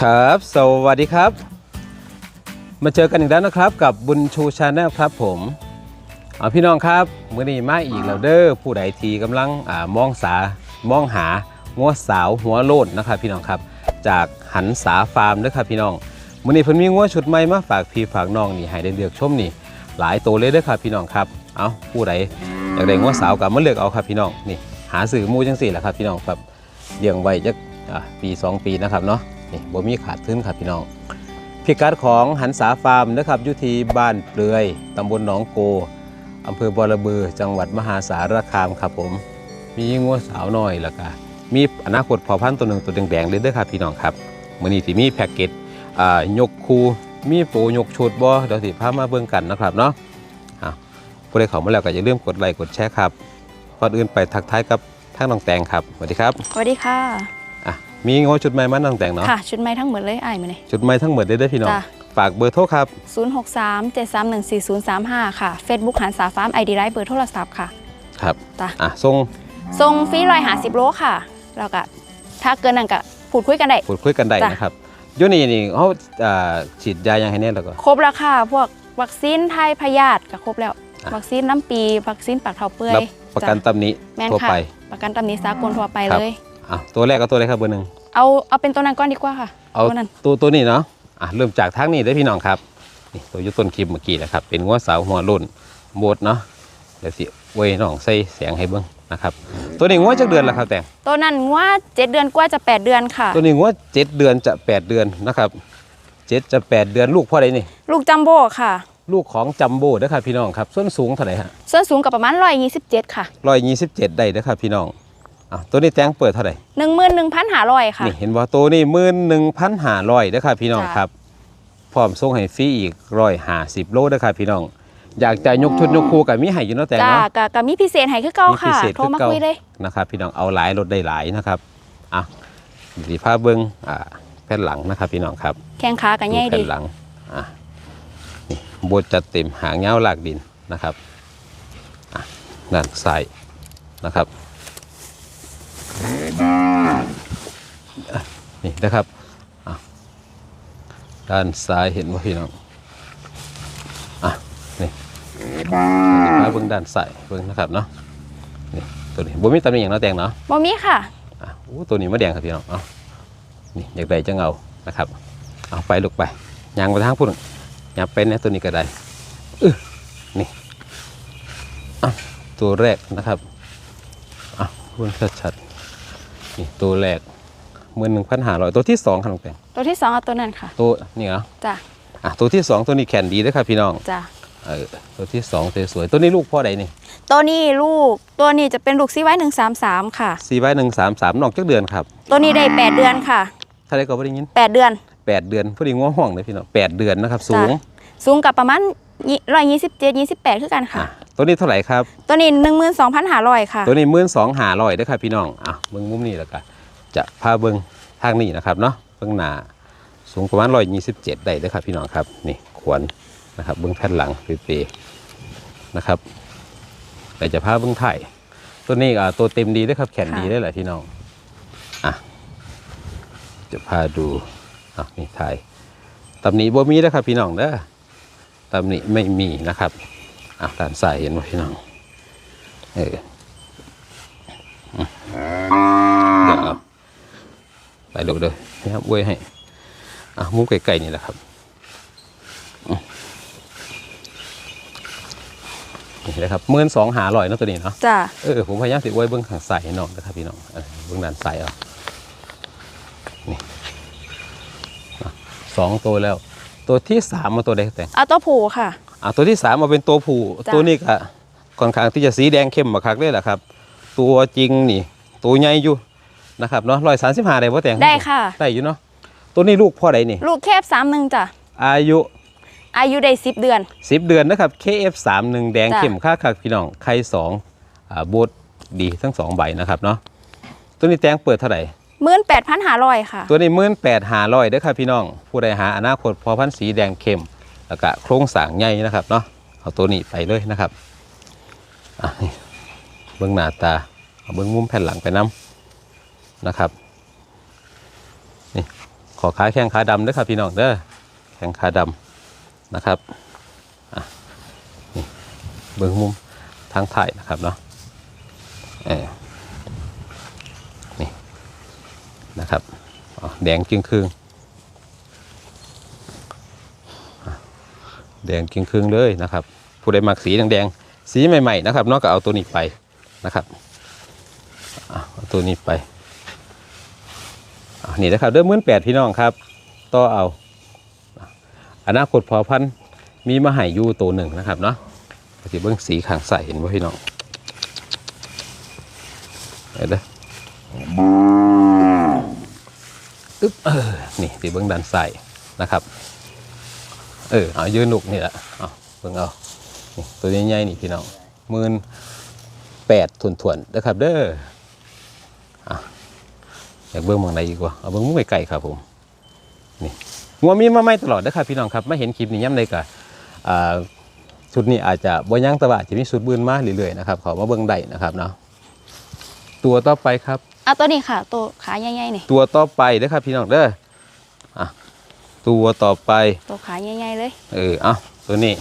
ครับ สวัสดีครับ มาเจอกันอีกแล้วนะครับ กับบุญชูชาแนลครับผมเอาพี่น้องครับมื้อนี้มาอีกแล้วเด้อผู้ใดทีกำลังอมองสามองหางัวสาวหัวโลดนะครับพี่น้องครับจากหันสาฟาร์มเด้อครับพี่น้องมื้อนี้เพิ่นมีงัวชุดใหม่มาฝากพี่ฝากน้องนี่ให้ได้เลือกชมนี่ หลายตัวเลยเด้อครับพี่น้องครับเอาผู้ใดอยากได้งัวสาวกับมาเลือกเอาครับพี่น้องนี่หาสื่อมูจังสี่แหละครับพี่น้องครับเลี้ยงไว้จักอ่าปีสองปีนะครับเนาะ นี่บ่มีขาดทุนครับพี่น้องพิกัดของหันษาฟาร์มนะครับอยู่ที่บ้านเปลือยตำบลหนองโกอำเภอบอระบือจังหวัดมหาสารคามครับผม มีงัวสาวน้อยแล้วก็มีอนาคตพอพันตัวหนึ่งตัวแดงๆเลยเด้อครับพี่น้องครับมื้อนี้ที่มีแพ็กเกจอ่ายกคูมีโปรยกชุดบ่เดี๋ยวสิพามาเบิ่งกันนะครับเนาะอะผู้ใดเข้ามาแล้วก็อย่าลืมกดไลค์กดแชร์ครับก่อนอื่นไปทักทายกับทางน้องแตงครับสวัสดีครับ สวัสดีค่ะ มีงัวชุดใหม่มาน้องแตงเนาะ ค่ะ ชุดไม้ทั้งหมดเลยอ้ายมาเลยจุดไม้ทั้งหมดได้ได้อพี่น้อง จ้ะ ฝากเบอร์โทรครับ 063 731 4035 ค่ะ Facebook หันสาฟาร์มไอดีไลน์เบอร์โทรศัพท์ค่ะ ครับ จ้ะ อะส่งทรงฟรีลอยหาสิบโลค่ะ แล้วก็ถ้าเกินนั่นก็พูดคุยกันได้ พูดคุยกันได้จ้ะ นะครับอยูนี่นี่เขาอ่าฉีดยายังให้แน่แล้วก็ ครบแล้วค่ะ พวกวัคซีนไทยพยาธิก็ครบแล้ว อะ วัคซีนน้ำปี วัคซีนปากเท้าเปื่อรับยประกันจ้ะตำหนี้แม่นทั่วค่ะ ไป ประกันตำหนี้สากลทั่วไปครับเลย อะตัวแรกก็ตัวอะไรครับเบอร์หนึ่งเอาเอาเป็นตัวนั้นก่อนดีกว่าค่ะเอาตัวนั้นตัวตัวนี้เนาะอะเริ่มจากทางนี้ได้อพี่น้องครับนี่ตัวอยุต้นคลิปเมื่อกี้นะครับ เป็นงัวสาวหัวรุ่นโบดเนาะเดี๋ยวสิเว้ยน้องใส่แสงให้เบิ้งนะครับตัวนี้งัวจักเดือนละครับแต่งตัวนั้นว่าเจ็ดเดือนกว่าจะแปดเดือนค่ะ ตัวนี้งัวเจ็ดเดือนจะแปดเดือนนะครับเจ็ดจะแปดเดือนลูกพ่อใดนี่ ลูกจัมโบ้ค่ะ ลูกของจัมโบ้เด้อครับพี่น้องครับ ส้นสูงเท่าไหร่ฮะส่วนสูงกับประมาณร้อยยี่สิบเจ็ดค่ะร้อยยี่สิบเจ็ดได้เด้อครับพี่น้อง อะตัวนี้แตงเปิดเท่าไหร่หนึ่งหมื่นหนึ่งพันหาร้อยค่ะ นี่เห็นว่าตัวนี้หมื่นหนึ่งพันห้าร้อยเด้อครับพี่น้องจ้ะครับ พร้อมส่งให้ฟรีอีกร้อยห้าสิบโลเด้อครับพี่น้อง อยากจะยกชุดยกคู่กับมีให้อยู่เนาะแตงจ้าเนาะกะกะมีพิเศษให้คือเก่ามีพิค่ะเศษโทรมาคือเก่าคุยเลยนะครับ พี่น้องเอาหลายรถได้หลายนะครับอะสีผ้าเบิ้งอ่าแผ่นหลังนะครับพี่น้องครับ แข้งขากันใหญ่แผ่ดีนหลังอะนี่บดจัดเต็มหางเงาวลากดินนะครับอะด้านซ้ายนะครับ นี่นะครับอะด้านซ้ายเห็นว่าพี่น้องอะนี่มาเบิ้งด้านซ้ายเบิ้งนะครับเนาะนี่ตัวนี้บ่มีตำหนิอย่างเนาะแตงเนาะบ่มีค่ะอะอู้ตัวนี้มาแดงครับพี่น้องเอานี่อยากได้จังเอานะครับเอาไปลูกไปยางไปทางพุ่นยางไปเนี่ยตัวนี้ก็ได้อื้อนี่อะตัวแรกนะครับอะพุ่นชัดๆ นี่ตัวแรกหมื่นหนึ่งพันห้าร้อยตัวที่สองครับน้องแตงตัวที่สองเอาตัวนั้นค่ะตัวนี่เหรอจ้าอะตัวที่สองตัวนี้แขนดีด้วยครับพี่น้องจ้าเออตัวที่สองสวยๆตัวนี้ลูกพ่อใดนี่ตัวนี้ลูกตัวนี้จะเป็นลูกซีไว้หนึ่งสามสามค่ะสี่ใบหนึ่งสามสามนอกจักเดือนครับ ตัวนี้ได้แปดเดือนค่ะถ้าได้ก็ไม่ได้ยินแปดเดือนแปดเดือนพอดีง้อห้องเลยพี่น้องแปดเดือนนะครับสูงจ้ะสูงกับประมาณ ร้อยยี่สิบเจ็ดยี่สิบแปดคือกันค่ะอะ ตัวนี้เท่าไหร่ครับ ตัวนี้หนึ่งหมื่นสองพันหาร้อยค่ะ ตัวนี้มื่นสองหาลอยเด้อครับพี่น้องอะเบิ้งมุมนี้แล้วก็จะพาเบิ้งทางนี้นะครับเนาะเบิ้งหนาสูงประมาณร้อยยี่สิบเจ็ดได้เด้อครับพี่น้องครับนี่ขวนนะครับเบิ้งแผ่นหลังเปรย์ๆนะครับแต่จะพาเบิ้งไทายตัวนี้อะตัวเต็มดีเด้อครับแขนดีได้แหละพี่น้องอะจะพาดูอะนี่ไทายตำหนิบ่มีเด้อครับพี่น้องเด้อ ตำหนิไม่มีนะครับอะด้านซ้ายเห็นไหมพี่น้องเอออืมเดี๋ยวเอาไปดูเลยนะครับเว้ยให้อะมุมไกลๆนี่แหละครับอืมนี่นะครับเมื่นสองหาลอยเนาะตัวนี้เนาะจ้าเออผมพยายามติไว้เบื้องข้างซ้ายให้น้องนะครับพี่น้องเออเบื้องด้านซ้ายเอานี่อะสองตัวแล้ว ตัวที่สามมาตัวใดแต่งเอาตัวผูค่ะอะตัวที่สามมาเป็นตัวผู้จ้ะตัวนี้ก็ค่อนข้างที่จะสีแดงเข้มมาคักเลยแหละครับ ตัวจริงนี่ ตัวใหญ่อยู่นะครับเนาะร้อยสามสิบห้าได้พ่แต่งได้ค่ะ ได้อยู่เนาะตัวนี้ลูกพ่อใดนี่ ลูกแคบสามหนึ่งจ้ะอายุอายุได้สิบเดือน10เดือนนะครับ KF31 แดงจ้ะเข้มค่าคักพี่น้องไข่สองอ่าโบดดีทั้งสองใบนะครับเนาะตัวนี้แตงเปิดเท่าไหร่ห มื่นแปดพันหาร้อยค่ะ ตัวนี้มื่นแปดหาร้อยเด้อครับพี่น้อง ผู้ใดหาอนาคตพอพันธุ์สีแดงเข้มแล้วก็โครงสร้างใหญ่นะครับเนาะเอาตัวนี้ไปเลยนะครับอะนี่เบื้องหน้าตาเอาเบื้องมุมแผ่นหลังไปน้ำนะครับนี่ขอขาแข้งขาดำเด้อครับพี่น้องเด้อแข้งขาดำนะครับอะนี่เบิ้องมุมทางถ่ายนะครับเนาะเออนี่ นะครับแดงจึงครึ่งแดงจึงครึ่งเลยนะครับ ผู้ใดมักสีแดงๆสีใหม่ๆนะครับเนาะก็เอาตัวนี้ไปนะครับเอาตัวนี้ไปนี่นะครับเริ่มมื่นแปดพี่น้องครับต่อเอาอนาคตพอพันมีมาหายยูตัวหนึ่งนะครับเนาะสิเบิ้องสีขางใสเห็นว่าพี่น้องเห็นเด้อ อึ๊บเออนี่สีเบิ้องด้านใสนะครับ เออเอายืนหนุกนี่แหละเอาเบิ้องเอานี่ตัวใหญ่ๆนี่พี่น้องหมื่นแปดถวนๆนะครับ เด้ออยากเบิ้องมองใดอีกว่าเอาเบิ้องมุ้งไก่ครับผมนี่งัวมีมาไม่ตลอดนะครับพี่น้องครับไมาเห็นคลิปนี้ย่ำใดก็อ่าชุดนี้อาจจะบ่ยังตะว่าจะมีชุดบืนมาเรื่อยๆนะครับขอมาเบิ้องได้นะครับเนาะตัวต่อไปครับ เอาตัวนี้ค่ะ ตัวขาใหญ่ๆนี่ตัวต่อไปเด้อครับพี่น้องเด้ออะตัวต่อไปตัวขาใหญ่ๆเลย เออเอาตัวนี้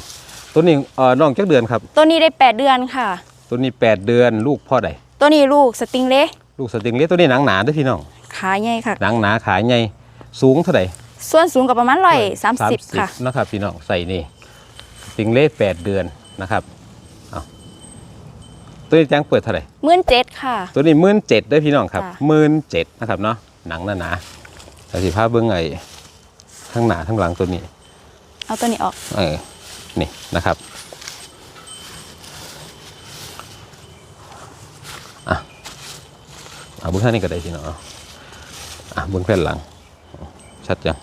ตัวนี้เอ่อน้องจักเดือนครับ ตัวนี้ได้แปดเดือนค่ะ ตัวนี้8เดือนลูกพ่อใดตัวนี้ลูกสติงเล่ลูกสติงเล็กตัวนี้หนังหนาเด้อพี่น้องขาใหญ่ค่ะ หนังหนาขาใหญ่สูงเท่าไหร่ส่วนสูงกับประมาณร้อยสามสิบค่ะนะครับพี่น้องใส่นี่ติงเล่แปดเดือนนะครับเอา ตัวนี้จ้างเปิดเท่าไหร่หมื่นเจ็ดค่ะ ตัวนี้หมื่นเจ็ดด้วยพี่น้องครับค่ะหมื่นเจ็ดนะครับเนาะหนังหนาหนาๆแต่สิภาพเบื้องไอ้ทั้งหนาทั้งหลังตัวนี้ เอาตัวนี้ออก เออ นี่นะครับ อะเอาเบื้องข้างนี้ก็ได้พี่น้องเอาอะเบื้องแผ่นหลัง ชัดจัง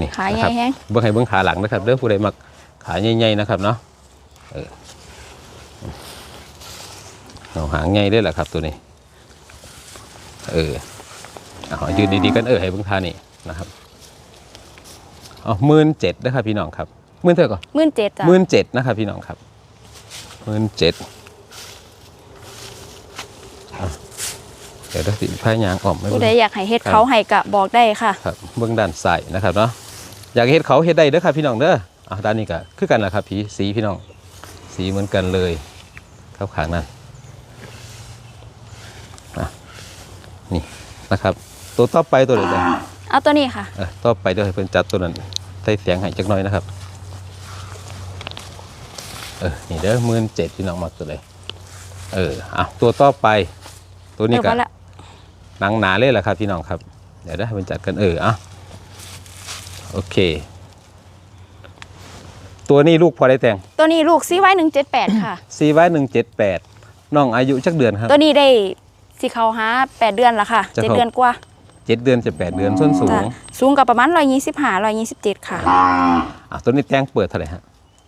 นี่ขาใหนะคญ่รับแห้งเบื้องให้เบื้องขาหลังนะครับเด้อผู้ใดมักขาใหญ่ๆนะครับเนาะ เออ เอาหางใหญ่ได้แหละครับตัวนี้ เออเอายืนดีๆกันเออให้เบื้องทานี่นะครับเอาหมื่นเจ็ดนะครับพี่น้องครับหมื่นเท่าไหร่ก่อนหมื่นเจ็ดจ้ะหมื่นเจ็ดนะครับพี่น้องครับหมื่นเจ็ดเดี๋ยวเราสิพายยางออมไม่ผู้เบิ่งใดอยากให้เฮ็ดครับเขาให้กะบอกได้ค่ะครับเบื้องด้านซ้ายนะครับเนาะอยากเฮ็ดเขาเฮ็ดได้เด้อครับพี่น้องเด้ออะด้านนี้ก็คือกันแหละครับผีสีพี่น้อง สีเหมือนกันเลยครับขางนั้นอะ นี่นะครับ ตัวต่อไปตัวไหนเด้อเอาตัวนี้ค่ะเออต่อไปเดี๋ยวให้เพิ่นจัดตัวนั้นใส่เสียงให้จักหน่อยนะครับ เออนี่เด้อหมื่นเจ็ดพี่น้องมักตัวเลยเอออะตัวต่อไป ตัวนี้เดี๋ยวก็พอละ หนังหนาเลยแหละครับพี่น้องครับ เดี๋ยวได้ให้มันจัดกันเอออะโอเค ตัวนี้ลูกพอได้แต่งตัวนี้ลูกซีไว้หนึ่งเจ็ดแปดค่ะ ซีไว้หนึ่งเจ็ดแปดน้องอายุจักเดือนครับ ตัวนี้ได้ สิเขาหาแปดเดือนละค่ะจะเจ็ดเข้า เดือนกว่าเจ็ดเดือนจะแปดเดือนส้นสูจ้ะงสูงกับประมาณร้อยยี่สิบห้าร้อยยี่สิบเจ็ดค่ะอะตัวนี้แต่งเปิดเท่าไหร่ฮะ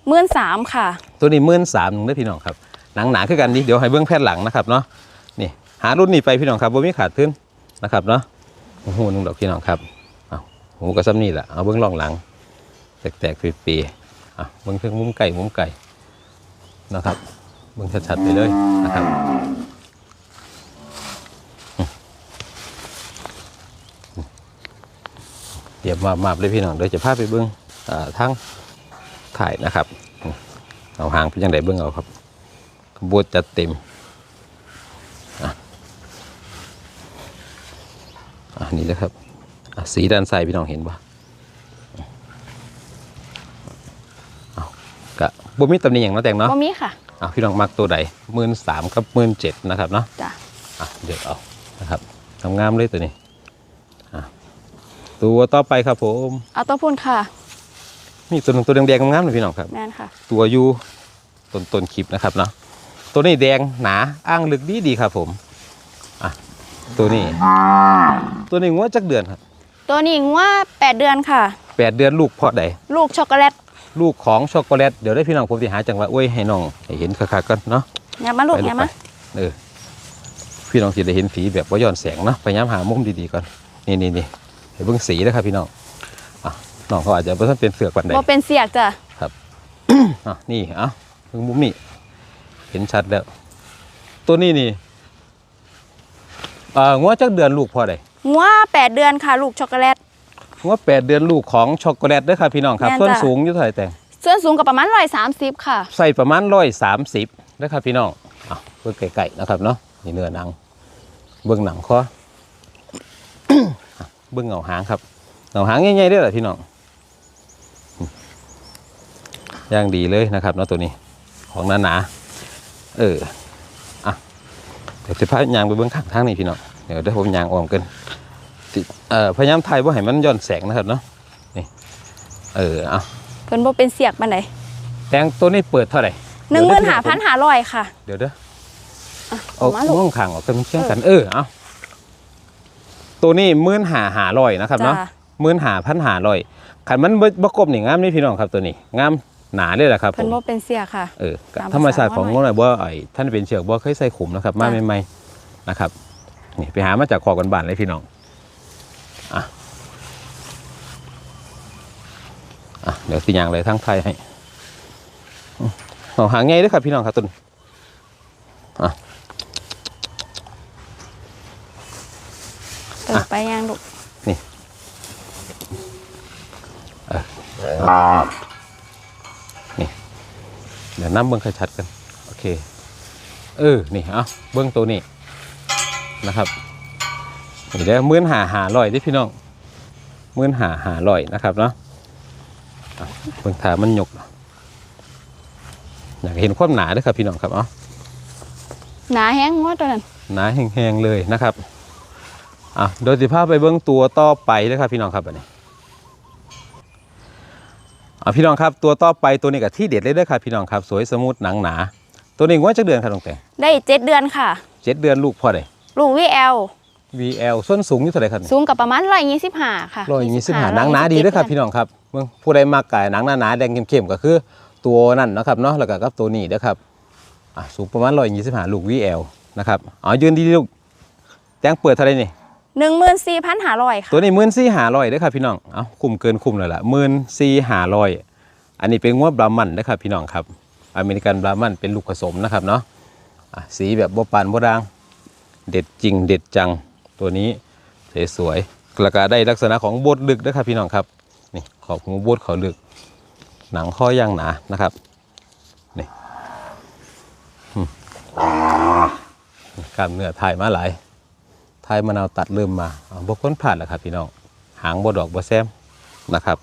หมื่นสามค่ะ ตัวนี้หมื่นสามหนึ่งได้อพี่น้องครับหนังหนาคือกันดิเดี๋ยวให้เบื้องแพทย์หลังนะครับเนาะนี่หารุ่นนี้ไปพี่น้องครับบ่มีขาดทุนนะครับเนาะโอ้โหนึงดอกพี่น้องครับเอาหูก็ซ้ำนี่แหละเอาเบื้องรองหลัง แตกๆปีๆอะเบื้องเครื่องมุมไก่มุมไก่นะครับเบื้องชัดๆไปเลยนะครับอืม เดี๋ยวมามาเลยพี่น้องเดี๋ยวจะพาไปเบื้องอ่าทั้งถ่ายนะครับ เอาหางเป็นยังไงเบื้องเอาครับบวชจัดเต็มอะอะนี่นะครับอะสีด้านซ้ายพี่น้องเห็นปะเอากะบ่มีตำหนิอย่างเนาะแต่งเนาะบ่มีค่ะอะพี่น้องมักตัวใดหมื่นสามกับหมื่นเจ็ดนะครับเนาะจ้ะอะเดี๋ยวเอานะครับทำงามเลยตัวนี้อะ ตัวต่อไปครับผมเอาตัวพุ่นค่ะ นี่ตัวหนึงตัวแดงๆงามๆเลยพี่น้องครับ แม่นค่ะ ตัวอยูต้นต้นคลิปนะครับเนาะตัวนี้แดงหนาอ้างลึกดีดีครับผมอะตัวนี้ ตัวนี้งวดจักเดือนครับตัวนี้ว่าแปดเดือนค่ะ แปดเดือนลูกเพาะใดลูกช็อกโกแลตลูกของช็อกโกแลตเดี๋ยวได้พี่น้องผมจะหาจังหวะอ้วยให้น้องให้เห็นคักๆกันเนาะอย่ามาลูกไปอย่าไปมาเออ พี่น้องสิได้เห็นฝีแบบว่าย้อนแสงเนาะพยายามหามุมดีๆก่อน นี่นี่นี่ให้ เบิ่งสีนะครับพี่น้องอะน้องเขาอาจจะไม่ต้องเป็นเสือกปันใดบ่เป็นเสียกจ้ะอะนี่เอะเบิ่งมุมนี้เห็นชัดแล้ว ตัวนี้นี่เอ่องัวจักเดือนลูกพอได้งัว8เดือนค่ะลูกช็อกโกแลตงัวแปดเดือนลูกของช็อกโกแลตเด้อครับพี่น้องครับแม่นส่วนจ้ะสูงอยู่เท่าไหร่แต่งส่วนสูงกับประมาณ130ค่ะ ใส่ประมาณร้อยสามสิบนะครับพี่น้องอะเบิ่งไก่ๆนะครับเนาะนี่เนื้อหนัง เบิ่งหนังคออะ เบิ่งเหงาหางครับเหงาหางใหญ่ๆเด้อล่ะพี่น้องอืมย่างดีเลยนะครับเนาะตัวนี้ของหนาๆเอออะเดี๋ยวจะพายางไปเบิ่งข้างทางนี่พี่น้องเดี๋ยวเดี๋ยวผมยางออมกันสิเอ่อพยายามถ่ายว่าให้มันย้อนแสงนะครับเนาะนี่เออเอาเพิ่นบ่เป็นเสียกปานใดแตงตัวนี้เปิดเท่าไหร่หนึ่งหมื่นหาพันหาร้อยค่ะ เดี๋ยวเด้ออะเอาเอามาลูกง่วงขังออกกันเชื่อกันเออเอา ตัวนี้มื่นหาหาลอยนะครับเนาะจ้ามื่นหาพันหาลอยขันมันบ่บกบนี่งามนี่พี่น้องครับตัวนี้งามหนาเลยแหละครับผเพิ่นมบ่เป็นเสียกค่ะเออตามธรรมชาติภาษาของว่างูหน่อยว่าไอ้ท่านเป็นเชือกบ่เคยใส่ขุมนะครับมาจ้ะใหม่ๆนะครับนี่ไปหามาจากคอกันบานเลยพี่น้องอะอะเดี๋ยวสิยางเลยทั้งไทยให้อืมเอาหางไงด้วยครับพี่น้องครับตุนอะ เออไปยังลูกเดี๋ยวน้ำเบิ้งชัดๆกันโอเคเออนี่เอาเบิ้งตัวนี้นะครับนี่ได้มื่นหาหาลอยได้อพี่น้องมื่นหาหาลอยนะครับเนาะเอาเบิ้งถามันหยกอยากเห็นความหนาด้วยครับพี่น้องครับเอาหนาแห้งงัวตัวนั้นหนาแห้งๆเลยนะครับ อะโดยสิภาพไปเบิ้งตัวต่อไปนะครับพี่น้องครับอันนี้อะพี่น้องครับตัวต่อไปตัวนี้กับที่เด็ดเลยเด้อครับพี่น้องครับสวยสมูทหนังหนา ตัวนี้ว่าจะเดือนครับตรงแต่ได้เจ็ดเดือนค่ะเจ็ดเดือนลูกพ่อได้ลูกวีเอล VL ส้นสูงอยู่เท่าไหร่ครับสูงกับประมาณร้อยยี่สิบห้าค่ะร้อยยี่สิบห้าหนังหนาดีเด้วยครับพี่น้องครับเบิ่งผู้ใดมากกายหนังหนาหนาๆแดงเข้มๆก็คือตัวนั่นนะครับเนาะแล้วก็กับตัวนี้เด้อครับอะสูงประมาณร้อยยี่สิบห้าลูก VL นะครับอ๋อยืนดีๆลูกแจ้งเปิดเท่าไหร่นี่ หนึ่งหมื่นสี่พันหาร้อยค่ะตัวนี้หมื่นสี่หาร้อยเด้อครับพี่น้อง เอาคุ้มเกินคุ้มเลยล่ะหมื่นสี่หาร้อย อันนี้เป็นงวดบรามันนะครับพี่น้องครับ อเมริกันบรามันเป็นลูกผสมนะครับเนาะะสีแบบบ่ปานบ่ด่าง เด็ดจริงเด็ดจัง ตัวนี้สวยๆแล้วก็ได้ลักษณะของโบดลึกนะครับพี่น้องครับ นี่ขอบหูโบดเขาลึก หนังข้อย่างหนา นะครับ นี่กล้ามเนื้อถ่ายมาหลาย ทายมะนาวตัดเริ่มมาอ่าบกพ้นผ่านแล้วครับพี่น้องหางบดดอกบแซมนะครับ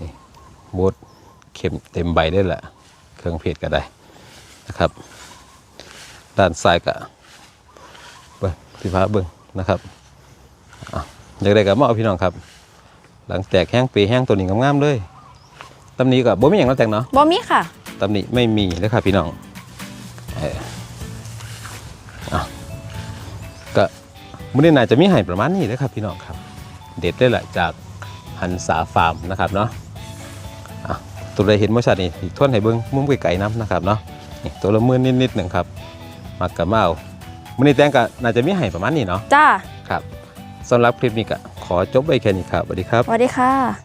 นี่บดเข็มเต็มใบได้แหละเครื่องเพชรก็ได้นะครับ ด้านซ้ายก็เบิ้งพี่ฟ้าเบิ้งนะครับอะอยากได้กับมาเอาพี่น้องครับ หลังแตกแห้งปีแห้งตัวนี้งามๆเลยตำหนี้ก็บ่มีอย่างนั้นแต่งเนาะบอมีค่ะตำหนิไม่มีเลยครับพี่น้องเอออะก็ มื้อนี้น่าจะมีให้ประมาณนี้เลยครับพี่น้องครับ เด็ดได้แหละจากหันสาฟาร์มนะครับเนาะอะตัวใดเห็นมอชัดนี่สิทวนให้เบิ้งมุมไกลๆน้ำนะครับเนาะนี่ตัวละหมื่นนิดๆหนึ่งครับมักกะเมามื้อนี้แตงก็น่าจะมีให้ประมาณนี้เนาะจ้าครับสำหรับคลิปนี้ก็ขอจบไว้แค่นี้ครับสวัสดีครับสวัสดีค่ะ